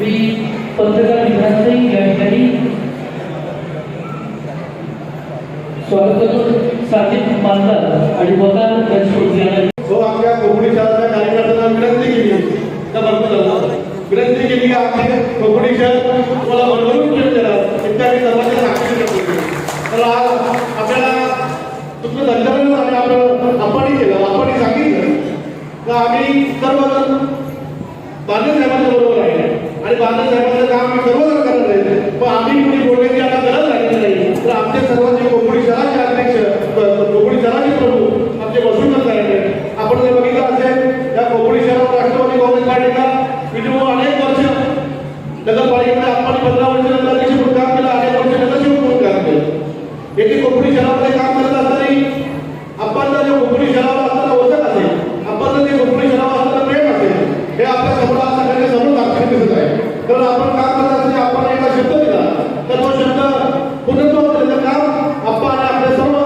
मी पत्रकार मित्रांचंही या ठिकाणी स्वागत करतो साजिद आणि वकार जो आमच्या कोकणी शहराच्या कार्यकर्त्यांना विनंती केली त्या भरपूर विनंती केली की आमचे कोकणी शहर तुम्हाला देणार. इत्यादी सर्वांच्या साक्षी तर आज आपल्याला तुमचं संचालन आम्ही आपलं आपणही केलं आपणही सांगितलं. तर आम्ही सर्वजण बांधे साहेबांच्या बरोबर आणि बांधे साहेबांचं काम आम्ही सर्वजण करत आहे. पण आम्ही कुणी बोलण्याची आता गरज राहिली नाही. तर आमचे सर्वांचे कोकणी शहराचे अध्यक्ष कोकणी शहराचे प्रमुख आमचे वसुंधर साहेब आहेत. आपण जर बघितलं असेल या कोकणी शहरात राष्ट्रवादी काँग्रेस पार्टीला विजय अनेक वर्ष नगरपालिकेमध्ये आपण पंधरा वर्ष नगराध्यक्ष म्हणून काम केलं अनेक वर्ष नगरसेवक म्हणून काम केलं. येथे कोकणी शहरामध्ये काम करत असताना आपण जर कोकणी शहरावर असताना ओळखत असेल आपण जर ते कोकणी शहरावर असताना प्रेम असेल हे आपल्यासमोर आज सगळ्यांनी समोर दाखवून दिसत आहे कारण आपण काम करत असताना आपण एका शब्द दिला तर तो शब्द पूर्णत्व करायचं काम आपण आणि आपले सर्व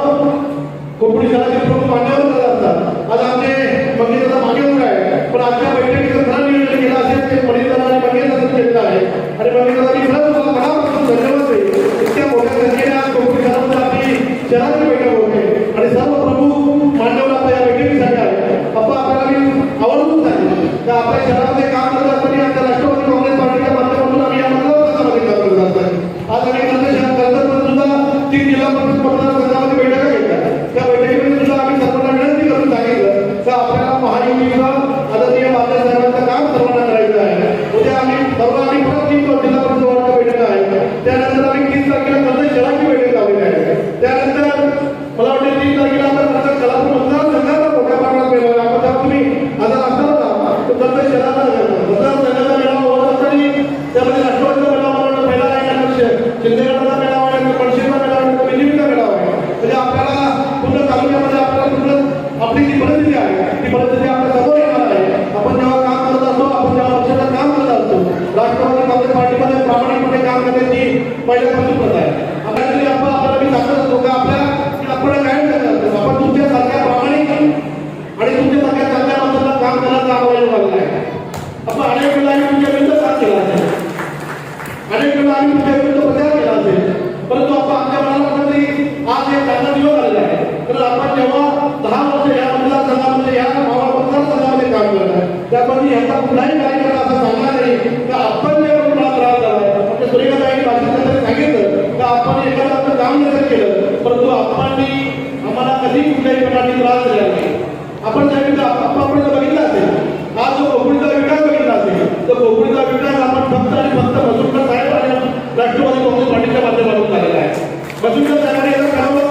कोकणी शहराचे प्रमुख मान्यवर करत असतात आज आमचे मंगेशचा मागेवर आहे पण आजच्या बैठकीचं खरं नियोजन केलं असेल ते पंडितांना आणि मंगेशाचं केलेलं आहे आणि मंगेशांनी खरंच तुम्हाला मनापासून धन्यवाद देईल इतक्या मोठ्या संख्येने आज कोकणी शहरामध्ये आपली शहराची बैठक होते आणि सर्व प्रमुख मान्यवर आपल्या या बैठकीसाठी आहे पप्पा आपल्याला मी आवर्जून सांगितलं तर आपल्या शहरामध्ये काम करत असताना आमच्या राष्ट्रवादी काँग्रेस पार्टीच्या माध्यमातून आम्ही या मतदारसंघामध्ये काम करत असतात आज आम्ही कर्ज शहर कर्जत सुद्धा तीन जिल्हा परिषद मतदारसंघामध्ये बैठका घेतल्या त्या बैठकीमध्ये सुद्धा आम्ही सर्वांना विनंती करून सांगितलं तर आपल्याला महायुतीचा आदरणीय बाबासाहेबांचं काम सर्वांना करायचं आहे उद्या आम्ही सर्व आम्ही परत तीन जिल्हा परिषद वार्डच्या बैठका आहेत त्यानंतर आम्ही तीस तारखेला कर्ज शहराची बैठक लावली आहे त्यानंतर मला वाटतं तीन तारखेला आपण कर्ज कलापूर मतदारसंघाचा मोठ्या प्रमाणात मेळावा आहे. आपण जेव्हा तुम्ही आता असताना तर कर्ज शहराचा मतदारसंघाचा मेळावा होत असताना त्यामध्ये राष्ट्रवादीचा मेळावा मला वाटतं पहिला आहे का शिंदेगडाचा मेळावा आहे पडशीचा मेळावा आहे बीजेपीचा मेळावा आहे म्हणजे आपल्याला पूर्ण तालुक्यामध्ये आपल्याला पूर्ण आपली जी परिस्थिती आहे ती परिस्थिती आपल्यासमोर येणार आहे आपण जेव्हा काम करत असतो आपण जेव्हा पक्षाचं काम करत असतो राष्ट्रवादी काँग्रेस पार्टीमध्ये प्रामाणिकपणे काम करण्याची पहिल्यापासून प्रथा आहे. आपल्याला आपण आपल्याला मी सांगत असतो का आपल्या आपण काय करत आपण तुमच्यासारख्या प्रामाणिक आणि तुमच्यासारख्या चांगल्या माणसाला काम आहे आपण अनेक वेळा आम्ही तुमच्या विरुद्ध काम केला असेल. अनेक वेळा आम्ही तुमच्या विरुद्ध प्रचार केला असेल. परंतु आपण आमच्या मनाला आज एक चांगला दिवस आलेला आहे. तर आपण जेव्हा दहा वर्ष या मतदारसंघामध्ये या मावळ मतदारसंघामध्ये काम करत आहे त्यामध्ये ह्याचा कुठलाही कार्यक्रम असा सांगणार नाही. की आपण जेव्हा कुणाला त्रास झाला आमच्या सुरेखाताई भाषणामध्ये सांगितलं का आपण एखादं आपलं काम नसेल केलं परंतु आपण आम्हाला कधी कुठल्याही प्रकारची त्रास दिला नाही. आपण साहेब आपण आपण बघितलं असेल आज जो कोकणीचा विकास बघितला असेल तर कोकणीचा विकास आपण फक्त आणि फक्त वसुंधर साहेब आणि राष्ट्रवादी काँग्रेस पार्टीच्या माध्यमातून झालेला आहे. वसुंधर साहेबांनी याचा करावं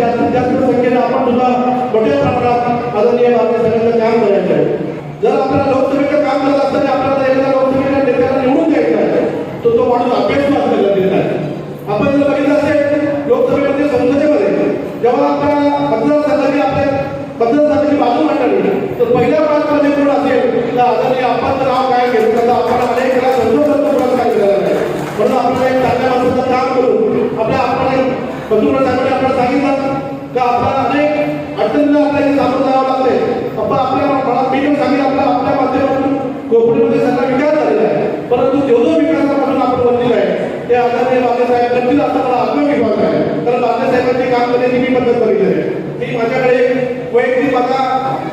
जास्तीत जास्त संख्येने आपण सुद्धा मोठ्या प्रमाणात आदरणीय बाबासाहेबांचं काम करायचं आहे. जर आपल्याला लोकसभेत काम करत असताना आपल्याला एखाद्या लोकसभेच्या नेत्याला निवडून द्यायचं आहे तर तो माणूस अभ्यासू असला गरजेचा आहे आपण जर बघितलं असेल लोकसभेमध्ये संसदेमध्ये जेव्हा आपल्या मतदारसंघाची आपल्या मतदारसंघाची बाजू मांडली तर पहिल्या पाचमध्ये कोण असेल? तर आदरणीय आपण नाव काय केलं? तर आपण अनेक वेळा संतोष पुरस्कार दिलेला आहे म्हणून आपण एक चांगल्या माणसाचं काम करू आपल्या आपण एक बसून साहेबांनी आपल्याला सांगितलं का आपल्याला अनेक अडचणीला आपल्याला सामोरं जावं लागते आपण आपल्या मला मी पण सांगितलं आपल्या आपल्या माध्यमातून कोकणीमध्ये सगळा विकास झालेला आहे. परंतु जेवढं विकासापासून आपण बनलेलं आहे ते आदरणीय बाबासाहेब करतील असा मला आत्मविश्वास आहे. कारण काम करण्याची मी पद्धत बघितली आहे. मी माझ्याकडे वैयक्तिक माझा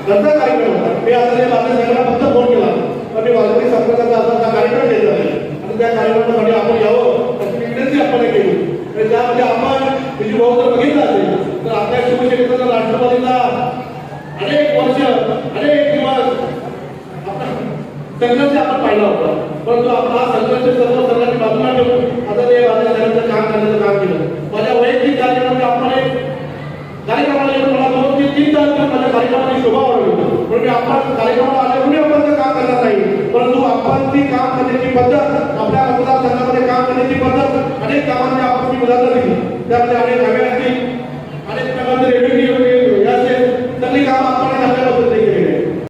घरचा कार्यक्रम होता. मी आता बाबासाहेबांना फक्त फोन केला. पण मी वारकरी संप्रदायाचा असा कार्यक्रम घेतला आहे. आणि त्या कार्यक्रमासाठी आपण यावं अशी विनंती आपण केली. आणि त्यामध्ये आपण तुझी भाऊ जर बघितलं असेल तर आपल्या शिवसेनेचा राष्ट्रवादीचा अनेक वर्ष अनेक दिवस संघर्ष आपण पाहिला होता. परंतु आपला हा संघर्ष सर्व सर्वांनी बाजूला ठेवून आता ते बाबासाहेबांचं काम करण्याचं काम केलं माझ्या वैयक्तिक कार्यक्रमामध्ये आपण एक कार्यक्रमाला येऊन मला दोन ते तीन तास माझ्या कार्यक्रमाची शोभा वाढवली म्हणून मी आपण कार्यक्रमाला आले म्हणून आपण ते काम करणार नाही परंतु आपण काम करण्याची पद्धत आपल्या मतदारसंघामध्ये काम करण्याची पद्धत अनेक कामांची आपण मी उदाहरणं दिली त्यामध्ये अनेक नव्या